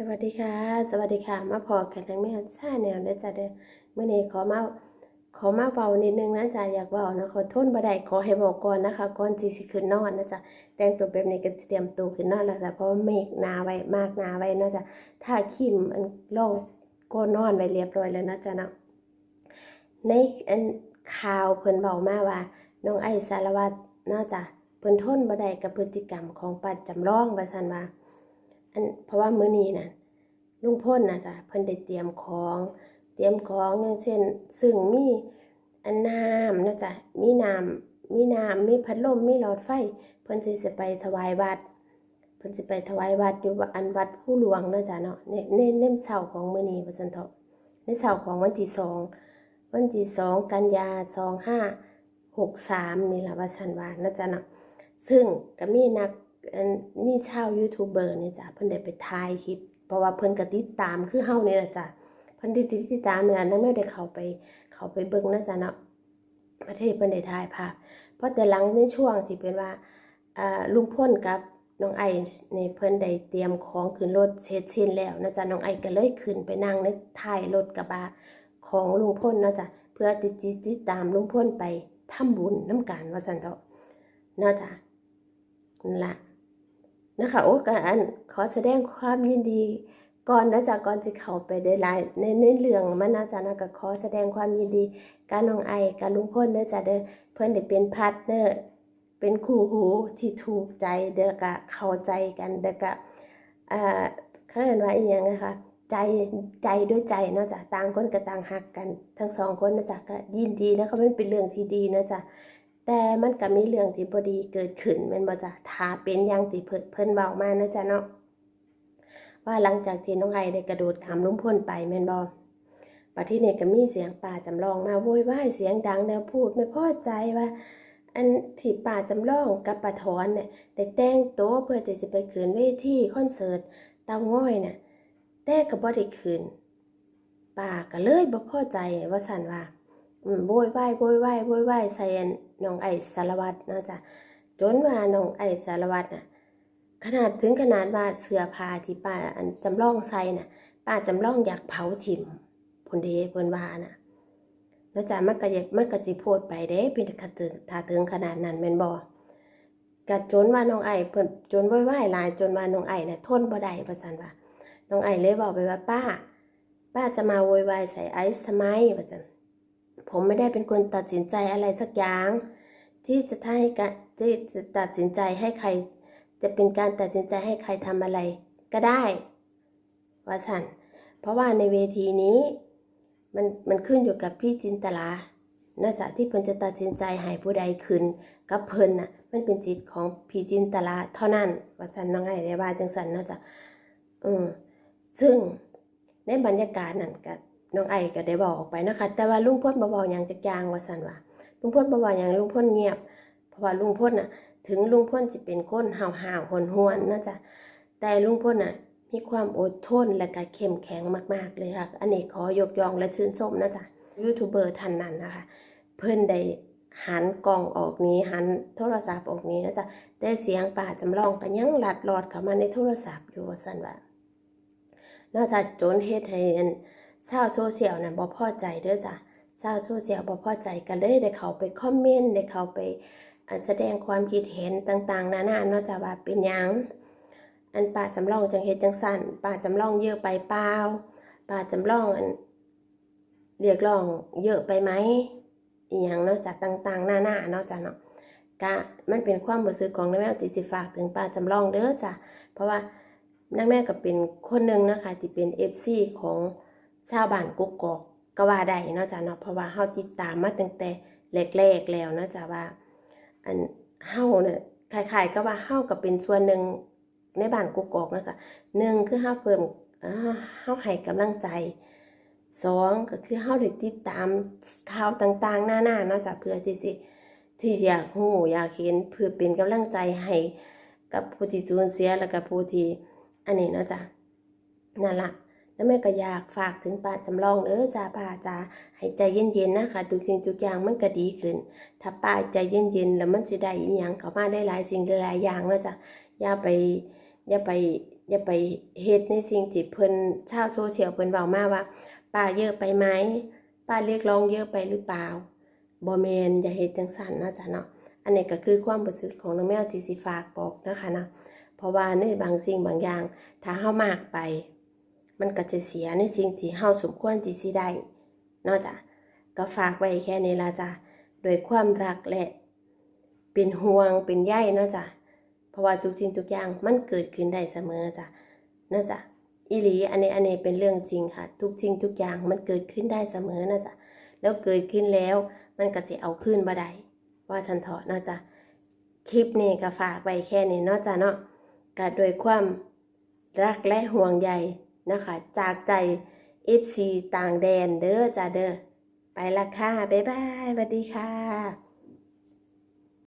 สวัสดีค่ะ สวัสดีค่ะ มาพอกันทั้งแม่ชาแนวนะจ๊ะเด้อเมื่อนี้ขอมาขอมาเบานิดนึงนะจ๊ะอยากเบานะขอโทษบ่ได้ขอให้บอกก่อนนะคะก่อนจีสิขึ้นนอนนะจ๊ะแต่งตัวแบบนี้ก็เตรียมตัวขึ้นนอนแล้วจ้ะเพราะเมฆหนาไว้มากหนาไว้นะจ๊ะถ้าคิมอันลองก็นอนไว้เรียบร้อยแล้วนะจ๊ะเนาะในอันข่าวเพิ่นเบามาว่าน้องไอสารวัตรนาะจ๊ะเพิ่นทนบ่ได้กับพฤติกรรมของปัดจำลองว่าซั่นว่า อันเพราะว่ามื้อนี้น่ะลุงพ่นนะจ๊ะเพิ่นได้เตรียมของ เตรียมของอย่างเช่น ซึ่งมีอันน้ำนะจ๊ะมีน้ำมีน้ำมีพัดลมมีหลอดไฟ เพิ่นสิไปถวายวัด เพิ่นสิไปถวายวัดอยู่อันวัดผู้หลวงนะจ๊ะเนาะในในในเช้าของมื้อนี้ว่าซั่นเถาะในเช้าของวันที่สองวันที่สองกันยาสองห้าหกสามนี่ล่ะว่าซั่นว่านะจ๊ะเนาะซึ่งก็มีนัก อันมีชาวยูทูบเบอร์เนี่ยจ้ะเพิ่นได้ไปถ่ายคลิป เพราะว่าเพิ่นก็ติดตามคือเฮานี่แหละจ้ะเพิ่นได้ติดตามเนี่ยนักแม่ได้เข้าไปเข้าไปเบิ่งนะจ๊ะเนาะประเทศเพิ่นได้ถ่ายภาพเพราะแต่หลังในช่วงที่เป็นว่าลุงพ่นกับน้องไอในเพิ่นได้เตรียมของขึ้นรถเสร็จสิ้นแล้วนะจ๊ะน้องไอก็เลยขึ้นไปนั่งในท้ายรถกระบะของลุงพ่นนะจ๊ะเพื่อติดติดตามลุงพ่นไปทำบุญน้ำกันว่าซั่นเถาะนะจ้ะนั่นละ นะคะโอ้กันขอแสดงความยินดี ก่อนนะจ๊ะก่อนจะเข้าไปได้หลายในในเรื่องมันนะจ๊ะนะก็ขอแสดงความยินดีกับน้องไอกับลุงพ่นเด้อจ้ะเด้อเพื่อนได้เป็นพาร์ทเนอร์เป็นคู่หูที่ถูกใจเด้อก็เข้าใจกันเด้อก็อ่าเขาเรียกว่าอีหยังนะคะใจใจด้วยใจเนาะจ้ะต่างคนก็ต่างหักกัน ทั้งสองคนนะจ๊ะก็ยินดีนะเขาเป็นเป็นเรื่องที่ดีนะจ๊ะ แต่มันก็มีเรื่องที่บ่ดีเกิดขึ้นแม่นบ่จ้ะถ้าเป็นอย่างที่เพิ่นเพิ่นเว้ามานะจ๊ะเนาะว่าหลังจากที่น้องไอได้กระโดดขามลุงพ้นไปแม่นบ่บัดทีนี้ก็มีเสียงป่าจำลองมาโวยวายเสียงดังแล้วพูดไม่พอใจว่า อันที่ป่าจำลองกับป้าถอนเนี่ยได้แต่งโตัวเพื่อที่จะไปขึ้นเวทีคอนเสิร์ตเตาง้อยน่ะแต่ก็บ่ได้ขึ้นป้าก็เลยบ่พอใจว่าซั่นว่าโวยวายโวยวายโวยวายใส่อัน น้องไอสารวัตรนะจ๊ะจนว่าน้องไอสารวัตรน่ะขนาดถึงขนาดว่าเสื้อผ้าที่ป้าอันจำลองใส่น่ะ ป้าจำลองอยากเผาถิ่มพนเดเพิ่นว่าน่ะแล้วจ้ะมันก็ยากมันก็สิโพดไปเด้เป็นกระตึงถ้าถึงขนาดนั้นแม่นบ่ก็จนว่าน้องไอเพิ่นจนวยวายหลายจนว่าน้องไอน่ะทนบ่ได้ว่าซั่นว่าน้องไอเลยบอกไปว่าป้า ป้าจะมาโวยวายใส่ไอซ์ทำไมว่าซั่น ผมไม่ได้เป็นคนตัดสินใจอะไรสักอย่าง ที่จะให้การที่จะตัดสินใจให้ใคร จะเป็นการตัดสินใจให้ใครทำอะไร ก็ได้ว่าสันเพราะว่าในเวทีนี้มันมันขึ้นอยู่กับพี่จินตลานะจ๊ะที่เพิ่นจะตัดสินใจให้ผู้ใดขึ้นกับเพิ่นน่ะ มันเป็นจิตของพี่จินตลาเท่านั้นว่าสันน้องไอ้ได้ว่าจังสันนะจ๊ะอืมซึ่งในบรรยากาศนั่นก็ น้องไอก็ได้บอกออกไปนะคะ แต่ว่าลุงพ่นบ่เว้าหยังจักยางว่าซั่นว่าลุงพ่นบ่เว้าหยังลุงพ่นเงียบ เพราะว่าลุงพ่นน่ะ ถึงลุงพ่นสิเป็นคนห่าวๆหวนๆนะจ๊ะแต่ลุงพ่นน่ะ มีความอดทนและก็เข้มแข็งมากๆเลยค่ะอันนี้ขอยกย่องและชื่นชมนะจ๊ะยูทูบเบอร์ท่านนั้นนะคะ เพิ่นได้หันกล้องออกนี้หันโทรศัพท์ออกนี้นะจ๊ะแต่เสียงป่าจำลองก็ยังหลัดหลอดเข้ามาในโทรศัพท์อยู่ว่าสันว่านอกจากจนเฮ็ดให้ ชาวโซเชียลนั่นบ่พอใจเด้อจ้ะชาวโซเชียลบ่พอใจกันเลยได้เขาไปคอมเมนต์ได้เขาไปแสดงความคิดเห็นต่างๆนานาเนาะจ้ะว่าเป็นยังอันป้าจำลองจังเฮ็ดจังสั่นป้าจำลองเยอะไปเปล่าป้าจำลองอันเรียกร้องเยอะไปไหมอีหยังเนาะจ้ะต่างๆหนานาเนาะจ้ะเนาะกะมันเป็นความรู้สึกของนางแม่ติสิฝากถึงป้าจำลองเด้อจ้ะเพราะว่านางแม่ก็เป็นคนหนึ่งนะคะที่เป็น FC ของ ชาวบ้านกุกกอกก็ว่าได้เนาะจ้ะเนาะเพราะว่าเฮาติดตามมาตั้งแต่แรกๆแล้วนะจ้ะว่า อันเฮาเนี่ยคล้ายๆก็ว่าเฮาก็เป็นส่วนหนึ่งในบ้านกุกกอกนะคะหนึ่งคือเฮาเพิ่มเฮาให้กำลังใจสองก็คือเฮาได้ติดตามข่าวต่างๆ หน้าๆเนาะจ้ะเพื่อที่สิที่อยากฮู้อยากเห็นเพื่อเป็นกำลังใจให้กับผู้ที่สูญเสียแล้วก็ผู้ที่อันนี้เนาะจ้ะนั่นละ แล้วแม่ก็อยากฝากถึงป้าจำลองเด้อจ้าป้าจ้าให้ใจเย็นๆนะคะทุกสิ่งทุกอย่างมันก็ดีขึ้น ถ้าป้าใจเย็นๆแล้วมันจะได้อีหยังเข้ามาได้หลายสิ่งหลายอย่างนะจ๊ะอย่าไปอย่าไปอย่าไปเฮ็ดในสิ่งที่เพิ่นชาวโซเชียลเพิ่นเว้ามาว่าป้าเยอะไปไหมป้าเรียกร้องเยอะไปหรือเปล่าบ่แมนอย่าเฮ็ดจังซั่นนะจ้ะเนาะอันนี้ก็คือความรู้สึกของน้องแมวที่สิฝากบอกนะคะเนาะเพราะว่าในบางสิ่งบางอย่างถ้าเฮามากไป มันก็จะเสียในสิ่งที่เฮาสมควรที่สิได้นาะจ้ะก็ฝากไว้แค่นี้ละจ้ะโดยความรักและ เป็นห่วงเป็นใยเนาะจ้ะเพราะว่าทุกสิ่งทุกอย่างมันเกิดขึ้นได้เสมอจ้ะเนาะจ้ะอีหลีอันนี้อันนี้เป็นเรื่องจริงค่ะ ทุกสิ่งทุกอย่างมันเกิดขึ้นได้เสมอนะจ๊ะแล้วเกิดขึ้นแล้วมันก็จะเอาขึ้นบ่ได้ว่าฉันเถอะนาะจ้ะคลิปนี้ก็ฝากไว้แค่นี้เนาะจ้ะเนาะก็โดยความรักและห่วงใย นะคะ จากใจ FC ต่างแดนเด้อจ้าเด้อไปละค่ะ บ๊ายบายสวัสดีค่ะ